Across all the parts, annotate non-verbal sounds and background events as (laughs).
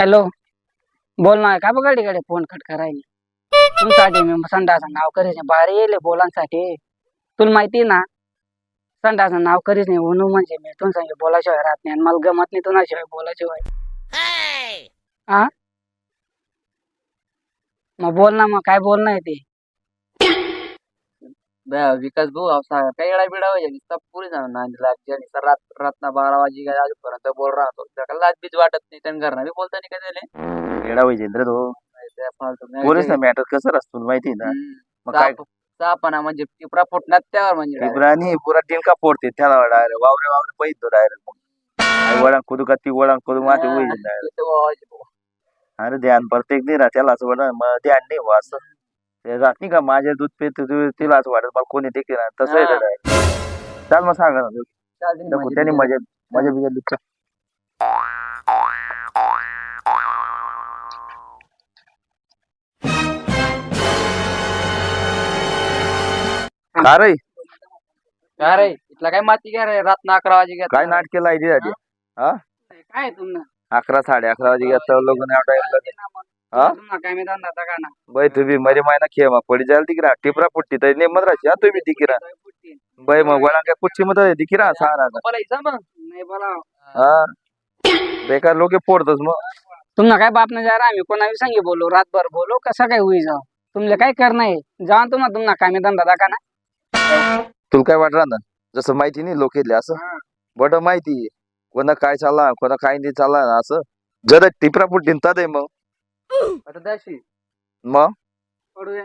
Hello. बोल ना काय बघा तिकडे फोन कट करायला तुमच्यासाठी मी संडाचं नाव करीच नाही बाहेर येले बोलांसाठी. तुला माहिती ना संडाचं नाव करीच नाही म्हणून म्हणजे मी तुमच्या बोलाशिवाय राहत नाही आणि मला गमत नाही तुझ्याशिवाय बोलाशिवाय हा मग बोल ना मग काय बोल ना ते? विकास भाऊ अहो सांगा काय येडा बिडा नुसता पुरी जाणं नांदी लागते आणि सर रात रातना बारा वाजी काय आजपर्यंत बोल राहतो. त्याला लाज बीज वाटत नाही. त्यांनी घरना बी बोलताना काय झाले येडा वैजेंद्र तो नाही पोरीस ना मॅटर कसं असतो माहिती ना. मग काय सापणा म्हणजे टिपरा फुटणार त्यावर म्हणजे. इब्रानी पुरा टिमका फोडते त्याला डायरेक्ट वावरे वावरे पैतो डायरेक्ट मग. वळण कुदू का ती वळण कुदू माझी हा, वैजेंद्र डायरेक्ट ते वावायचे भाऊ. अरे ध्यान प्रत्येक नाही राहत त्याला असं मग ध्यान नाही हो असं. ते राहत नाही का माझे दूध पित तिला असं वाटत मला कोणी देखील नाही. तसं आहे चाल मग सांगा ना नको त्यांनी. मजा मजा बिजा दुःख अरे काय रे? इथला काय माती घ्या रे रात अकरा वाजे घ्या. काय नाटके लायची आधी? काय तुम्हाला अकरा साडे अकरा वाजे घेतलं लोक हा? काय मी धंदा का ना बाई तुम्ही मरी मायना मग पडी जायला तिकीरा टिपरा पुट्टी तर नेमत राहशी हा तुम्ही तिकीरा बाई मग वळा काय कुच्ची मत बोलायचं मग. नाही बोला हा? बेकार लोक फोडतोस मग. तुम्हाला काय बाप नाही जा आम्ही कोणावी सांगे बोलू? रातभर बोलू? कसं काय होई जाऊ? तुमले काय करणं आहे जा तुम्हाला तुम्हाला काय मी धंदा दाखा ना तुला काय वाटणार ना जसं माहिती नाही लोक इथले असं? हा. बट माहिती. कोणा काय चालला कोणा काय नाही चालला असं? जर टिपरा पुट्टी तद मग. आता द्याशी मग? पडू दे.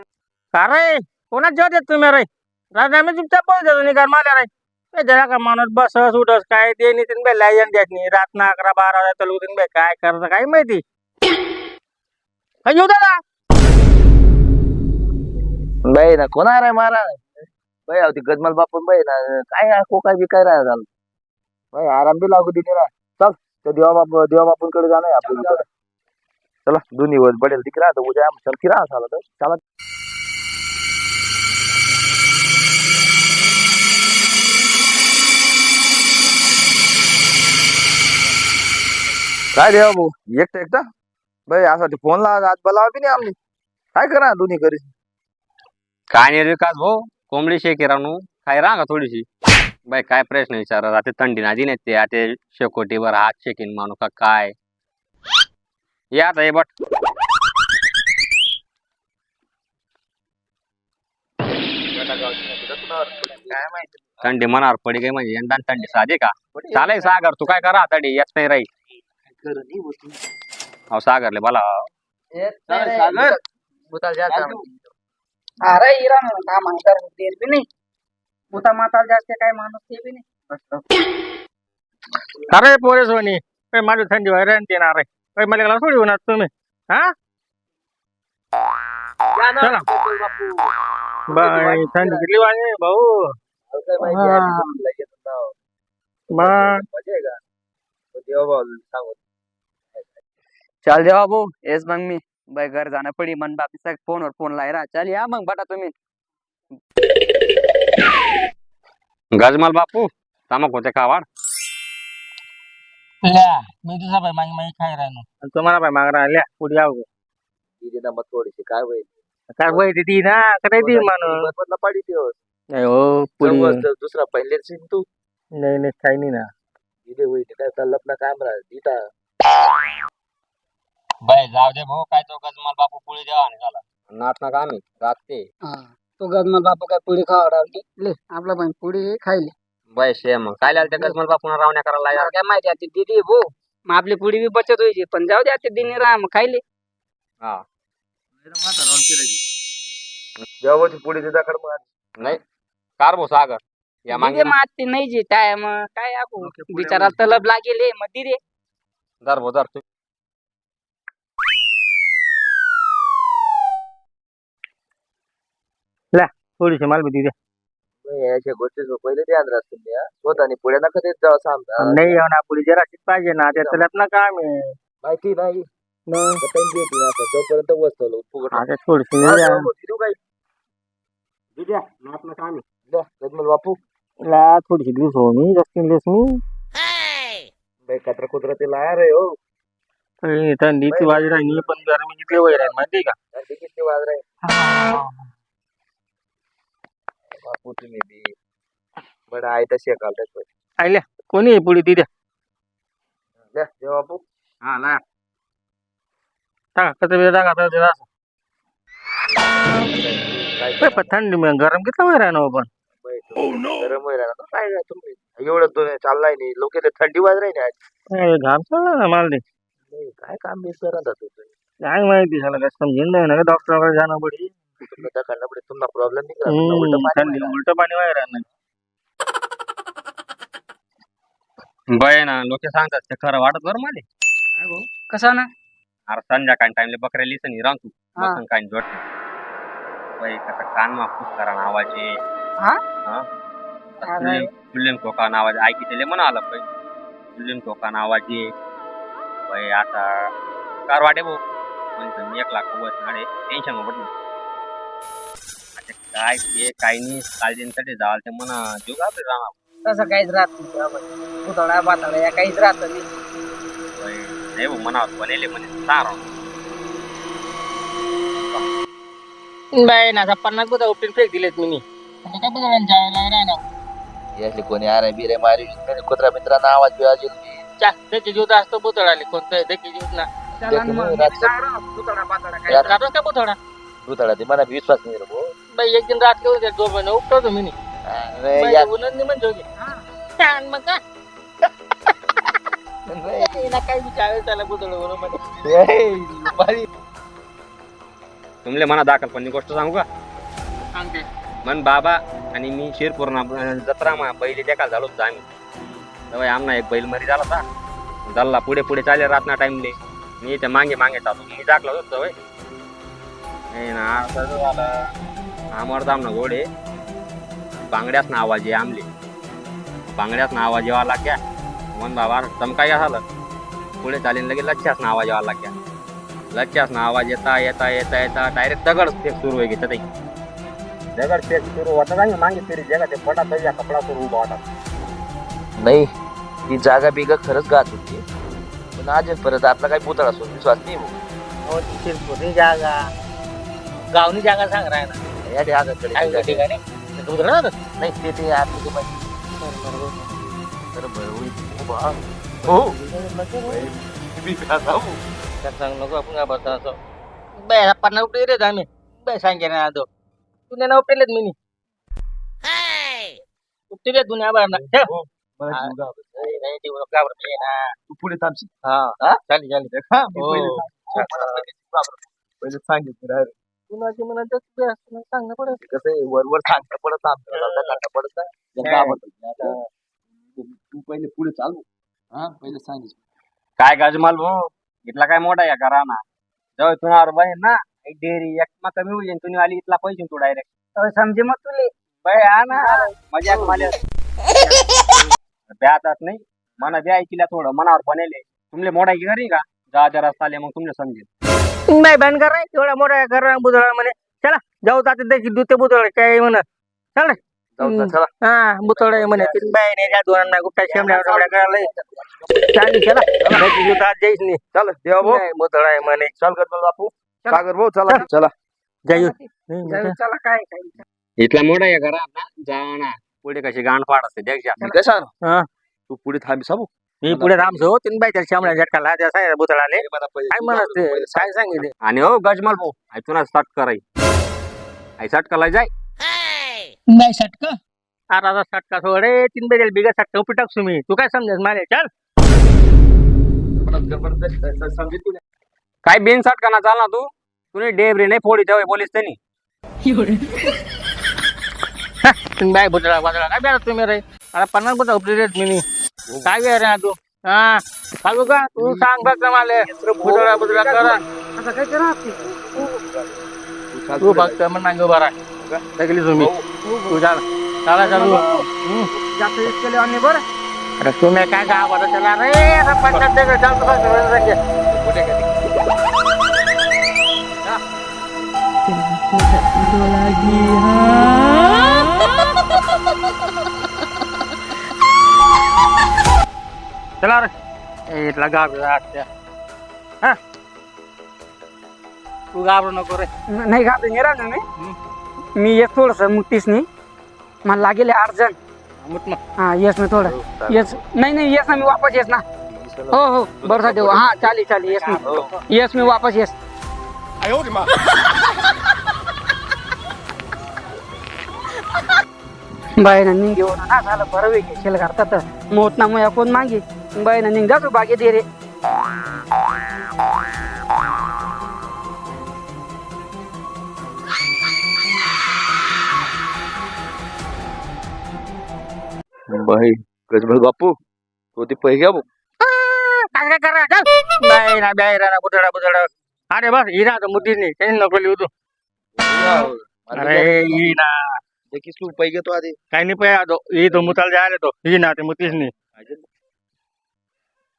अरे कोणा जेवत येत तुम्ही रे? राजनामे चुपचाप बोल देतो निघाल मला रे. ए जरा का माणूस बसस उठस काय ते नाही तीन बाई लायन देत नाही. रात ना अकरा बारा वाजता चालू बाई काय करतं काय माहिती? हा, येऊ दे ना. बाई ना कोणा रे मारा बाई अहो ती गजमल बापून बाई ना काय आहे, को काय बी काय राह झालं बाई आराम बी लागू दिली ना चल त्या देवा बाप देवा बापूंकडे जाणं आहे आपल्याला चला दोन्ही वर बडेल तिकडे. राहतो उद्या चल किरा झाला तर चला. काय रे भाऊ? एकटा एकटा? बाई असा ते फोन लावा आज बोलावा बी नाही आम्ही. काय करा दोन्ही घरी? काय नाही रे विकास भाऊ. कोंबडी शेकी राहणू काय रांगा थोडीशी. बाई काय प्रश्न विचारा आता थंडी नादी नाही ते. आता शेकोटीवर हात शेकीन माणू का काय? या आता हे बट. काय माहिती? थंडी मनावर पडी काय म्हणजे यंदा थंडी साधी का? चालेल सागर तू काय करा थंडी येत नाही राही अहो सागरले बोला ए, नाही, नाही, सागर. भूताल- भूताल जायचं आम्हाला. अरे इरा ना का ते बी नाही. जास्त काय माणूस ते बी नाही. अरे पोरे सोनी माझी थंडी व्हायला येणार रे काही मला गेला थोडी होणार तुम्ही. हा? चला. बापू. बाई थंडी किती वाजे भाऊ? चल देवा भाऊ येस मग मी. बाई घर जाणं पडी. मन बापीचा फोनवर फोन लायरा चल या मग बटा तुम्ही. गजमल बापू तामक होते का वाढ? ल्या मी तुझा बाई मागे मागे खाय राहिलो आणि तुम्हाला बाई माग राहिल्या पुढे यावं तिथे ना मग थोडीशी काय होईल काय वय ती ना काय ती माणूस बदला पाडी ठेव नाही हो पुढे. समज दुसरा पहिले सीन तू? नाही नाही काही नाही ना. इथे होईल काय चाललं ना काय म्हणा इथं बाई जाऊ दे भाऊ काय तो गजमल बापू पुढे द्यावा नाही झाला. नाटक आम्ही राहते हा तो गजमल बापू काय पुढे खावा ले आपला पण पुढे खायले. शे मग काय लागलं त्या गजमल बापून रावण्या करायला मला काय माहिती आता दिदी भो मग आपली पुढे बी बचत व्हायची पण जाऊ दे आता दिनी राहा मग खायले. हा. जेव्हा पुढे तिथं मग नाही कार भाऊ सागर. या मागे. दिदे मग ते नाही जे काय मग काय आपण बिचारा तलब लागेल मग दिदे. दर भाऊ दर तू थोडीशी मला भीती द्या अशा गोष्टी पहिले ध्यान राहत तुम्ही हा. स्वतःने पुढे नका देत नाही येऊ ना पुढे जरा पाहिजे ना त्याच्यात ना काम आहे. माहिती नाही. मग तर त्यांची येते ना आता. जोपर्यंत वस्तू फुकट आता नाही काय द्या, गजमल बापू. ला थोडीशी दिवस हो मी जास्त दिवस मी. बाई कचरा कुत्रा ते लाया रे हो. काही थंडीची वाजी राहिली पण गरमी किती वगैरे आहे माहिती का? थंडी किती वाज राहील? बापू तुम्ही बी बरं आहे तशी आयल्या कोणी आहे पुढे तिथे? बापू. हा ना टाका कसं वेळ टाका तर जरा असं. काय ए, पण थंडी मग गरम किती आहे ना हो पण? गरम होईल काय काय तुम्ही एवढं तो चाललाय नाही. लोक थंडी वाज राहील आज. ए, घाम चालला ना मला ते नाही, काय काम मी करत होतो काय माहिती झालं काय समजेन नाही ना डॉक्टरकडे जाणं पडी का? तुमला उलटं पाणी थंडी व्हायला. उलट पाणी वगैरे आहे ना बय ना लोक सांगतात ते खरं वाटत बरं मला. कसं ना? अरे संध्याकाळी टाइमले बकऱ्या लिसन राहून तू. हा. बसून काय जोड बाई कसा कान मापूस करा नावाचे हा? हा? अरे. फुल्लेन कोका नावाचे ऐकी त्याला म्हणा आलं पाहिजे फुल्लेन कोका नावाचे बाई आता कार वाटे भाऊ. म्हणजे एक लाख वर नाडे टेन्शन पडलं काय ते काय नाही. काळजींसाठी जाल ते म्हणा जीव घाबरे राहणार तसं काहीच राहत नाही. पुतळा बातळा या काहीच राहत नाही. बाई, नाही भाऊ मनावर बनेले म्हणे. सारा बाय ना आता पन्नास बुधा उपटीन फेक दिलेत मी काय बघा जायला राहणार यातले कोणी आरे बिरे मारी कुत्रा मित्रांना आवाज बिवाज येईल बी. त्याची जीव जास्त बुतळ आली. कोणतं? त्याची जीव ना. त्याला मग. रात्री- पुतळा काही का बुतळा भूताळा ते मला विश्वास नाही रे भाऊ. बाई एक दिन रात्री होते महिने उपटवतो मी. अरे बाई, यार, उन्हात नाही म्हणतो की. छान मग (laughs) हिला काय त्याला म्हणे. ए, बारी. तुमले मना दाखल पण गोष्ट सांगू का? सांगते. मन बाबा आणि मी शिरपूर्ण जत्रा मा बैल देखाल झालो होतो आम्ही. तेव्हा आमना एक बैल मरी झाला होता. दल्ला पुढे पुढे चाले रातना टाइमले मी त्या मागे मागे चालू मी दाखला होतो ना असं झालं. आमवर आमना घोडे बांगड्यास ना आवाज आहे आमले. बांगड्यास ना आवाज यावा लाग्या मन बाबा चमकाय झालं? पुढे चालेल लगे लच्छास ना आवाज यावा लाग्या लच्छास आवाज येता येता येता येता डायरेक्ट दगड फेक सुरू आहे घेतात दगड फेक सुरू होता आणि मागे फिरी जगा ते पटा तरी कपडा सुरू उभा होता. नाही ती जागा बिगा खरंच गात होती. पण आज परत आपला काही पुतळा असून विश्वास नाही हो ती शिरपुरी जागा. गावनी जागा सांग राय ना या. ठिकाणी बुतळ राहतं. नाही ते ते आपलं ते. तर. हो मी काय सांगू? नको आपण काय बघतो असं बाय पन्नास उपटे रे आम्ही बाय सांगे ना आदो तुने ना उपटेलेत मी उपटेले दुनिया बाहेर ना ठेव. मला हा. जीव घाबरतो. नाही, नाही, ते पुढे थांबशील हा हा? चालेल चालेल हा, हो. पहिले सांगितलं. कुणाची मनात सांगणं पडत कसं आहे वरवर सांगता पडत आमचं सांगता पडत काय? घाबरतो. आता तू पहिले पुढे चालू. हा पहिले सांगितलं. काय गजमाल भाऊ? इथला काय मोठा या करा ना जेव्हा तुझ्यावर बहीण ना. एक डेअरी एक मा कमी होईल तुम्ही आली इथला पैसे तू डायरेक्ट समजे मग तुले. बाय हा ना. मजा मला ब्यातात (laughs) नाही. मना द्या ऐकिला थोडं. मनावर बनेले तुमले मोठा की घरी का? जाच्या रस्ता आले मग तुमले समजेल. बाय बंद कर रे एवढा मोठा घर बुधळा म्हणे चला जाऊ जाते देखील दुते बुधळ काय म्हण चल रे. जाऊ हम्म. चला. हा बुतळे म्हणे. तीन बाय नाही त्या दोन गुप्ता शेमड्या शेमड्या करायला चालेल चला. जुता आज जाईस नाही. चल देवा भाऊ. नाही बुतळ आहे म्हणे. चल गजमल बापू. सागर भाऊ चला. चला. जाऊ, चला काय काय इथला मोठा या घरा ना जा ना पुढे कशी गाण फाड असते हा. तू पुढे थांबी सांगू मी पुढे रामसो तीन बाय शेमड्या झटकाला त्या सांगितलं बुतळाले काय म्हणत ते? काय सांगितले? आणि हो गजमाल भाऊ ऐकून सट कराय आई. सट करायला जाय. नाही सटका अरे आता सटका सोडे तीन बाय बिगा सटका उपी टाकसू मी तू काय समजेस माले चल समजित काय बिन सट करणार चाल ना तू? तुने डेबरी नाही फोडी तेव्हा पोलीस त्यांनी. तीन बाय बुतळा बुतळा काय बेरा तुम्ही रे? अरे पन्नास बुतळा उपली रे मी काय बेर रे तू? हा? सांगू का? तू सांग बघ ना मला. बुतळा बुतळा करा. असं. तू फक्त मग उभा राहा. लागली तुम्ही. तू जा. चला चालू. हम्म. जास्त use केले आणि बरं. अरे तुम्ही काय गावाला चला रे? आता पंचायत देखील चालतो बघ रोज रंगे. चला रे. ए, इथला गाव आहे, आत्या. हा? तू घाबरू नको रे. न- नाही घाबरे नाही राहणार मी मी येत थोडस मुक्तीस नाही. मला लागेल मुत मग. हा येस ना थोडं. येस. नाही नाही येस ना मी वापस येस ना. हो हो. बरं साठी हा चालेल चालेल. येस मी. येस मी वापस येस. निंगे होणं ना. झालं बरं वेगळे. शेल करतात मोत ना मुया कोण मागे? बाईना निंगा तू बागे दे रे बाई गजबल बापू तो ते पै घ्या भाऊ काय काय करा चल नाही ना बाहेर ना बुतडा बुतडा अरे बस ही ना मुद्दीच नाही काही नको लिहू तू अरे ही ना देखील तू पै घेतो आधी काही नाही पाहिजे तो ही तो मुताल जायला तो ही ना ते मुतीच नाही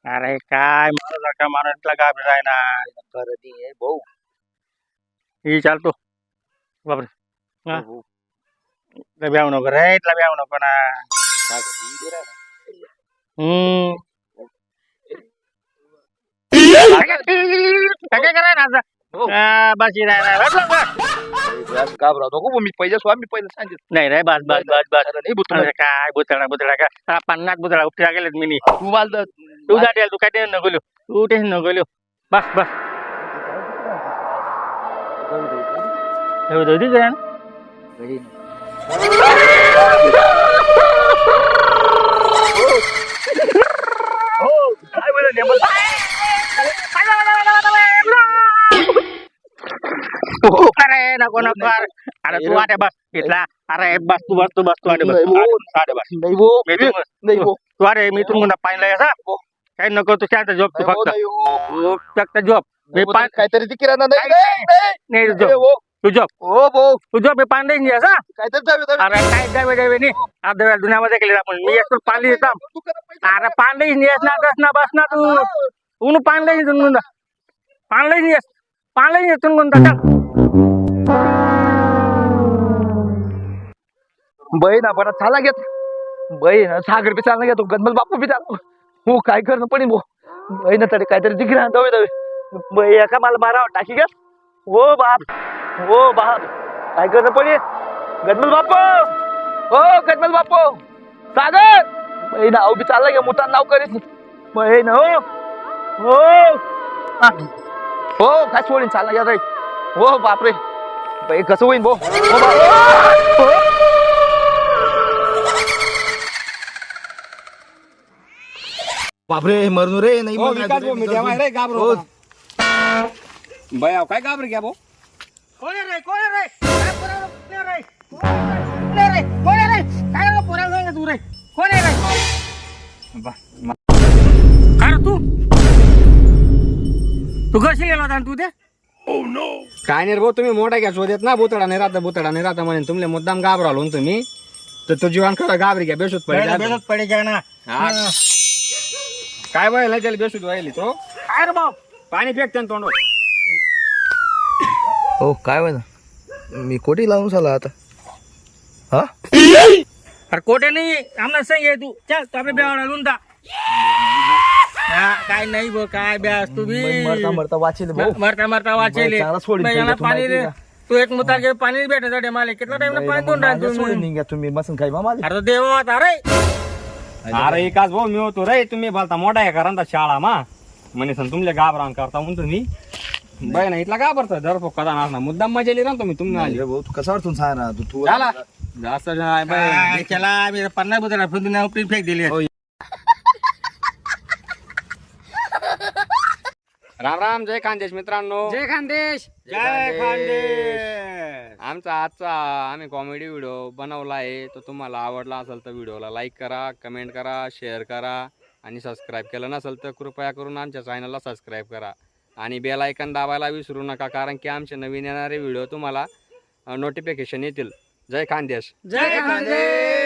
अरे काय माणूस का माणूसला गाभी जाय ना भाऊ. ही चालतो बापरे. हा. इथला ब्याव नको रे इथला ब्याव नको ना. हम्म काय काय कराय ना आता? आ, बस ही. नाही नाही, बस, बस, बस. घाबराव नको मी पहिल्या स्वामी पहिलं सांगितलं नाही रे बस बस बस बस. नाही बुतू अरे काय बुतळा बुतळा काय हा, पन्नास बुतळा उपटा गेलेत मी तू मला तू गाठी तू काय टेन्शन नको लिहू. तू टेन्शन नको लिहू. बस बस हे होतं होती का? अरे नको नको अरे अरे तू आटे बस इथला अरे बस तू बस तू बस तू आटे बस नाही, भाऊ. आटे बस नाही भाऊ मी तू नाही भाऊ काही नको तू शांत झोप तू फक्त. तू फक्त झोप मी पाय काहीतरी ती किराणा नाही नाही, नाही, नाही नाही, झोप. तू झोप. हो भाऊ तू झोप मी पाणी नाही असा काहीतरी जावे. अरे काय जावे जावे नाही. अर्ध वेळ दुनियामध्ये केली आपण. मी येतो पाणी देतो तू करा पैसे. अरे पाणी नेस ना बस ना बस ना तू. उन पाणी नाही तुम्ही पाणी नेस पाणी नेस तुम्ही चल. बहीण आपण चाला घेत. बहीण सागर बी चालना घेतो. गणमल बापू बी चालतो. हो काय करणं पडी भो ना तरी काहीतरी दिखरा दवे दवे. एका मला मारा टाकी घ्या. हो बाप. हो बाप. काय करणं पडी गजमल बाप हो गजमल बापो सागर. बहीण ना बी चालला घ्या मोठा नाव करीस ना हो. हो. हो काय सोडीन चालला घ्या रे. हो बापरे. बाई कसं होईन भाऊ? हो बाप. बापरे मरणू रे नाही हो विकास भाऊ मी तेव्हा रे घाबरो बया काय घाबर घ्या भाऊ? कोण रे? कोण रे? काय पोराला कोण आहे रे? कोण आहे रे? कोण आहे रे? काय रे पोराला सांग तू रे? कोण आहे रे? काय रे तू? तू कशी गेला होता तू ते? काय नाही रे भाऊ तुम्ही मोठा घ्या शोधत ना बुतडा नाही राहता बुतडा नाही राहता म्हणे. तुमले मुद्दाम घाबरालो ना तुम्ही. तर तो जीवन खरा घाबरी घ्या बेशुद्ध पडे बेसत पडे का ना. काय व्हायला त्याला बेशुद्ध व्हायला तो काय रे बाप? पाणी फेकते ना तोंडवर. हो काय होय ना मी कोटी लावून झाला आता. हा? अरे कोटे नाही आम्हाला सांग ये तू. चल तो आपल्या बेवाडा लुंदा काय नाही बो काय ब्यास तू बी. मरता मरता वाचेल भाऊ. मरता मरता वाचेले. चांगला सोडून बाई, याला ठेवलं, तुम्हाला पाणी माहिती दे. तू एक मुतार घे पाणी भेटण्यासाठी मला. कितना टाइम पाणी देऊन सोडून तुम्ही निघा तुम्ही. मसन काय मामा. अरे तो देव होता रे. अरे एकाच भाऊ मी होतो रे तुम्ही बोलता मोठा आहे कारण शाळा मा म्हणे सण तुमले घाबरान करता म्हणून तुम्ही बाय ना इथला घाबरता दर कदा ना मुद्दाम मजा लिहिला ना तुम्ही तुम्ही आली. भाऊ तू कसा वाटून सांग ना तू तू झाला जास्त नाही बाय. काय त्याला मी पन्नास बुद्धा फिरून फेक दिली. राम राम जय खानदेश मित्रांनो. जय खानदेश. जय खानदेश. आमचा आजचा आम्ही कॉमेडी व्हिडिओ बनवला आहे. तो तुम्हाला आवडला असेल तर व्हिडिओला लाईक करा कमेंट करा शेअर करा. आणि सबस्क्राईब केलं नसेल तर कृपया करून आमच्या चॅनलला सबस्क्राईब करा. आणि बेल आयकन दाबायला विसरू नका कारण की आमचे नवीन येणारे व्हिडिओ तुम्हाला नोटिफिकेशन येतील. जय खानदेश. जय खानदेश.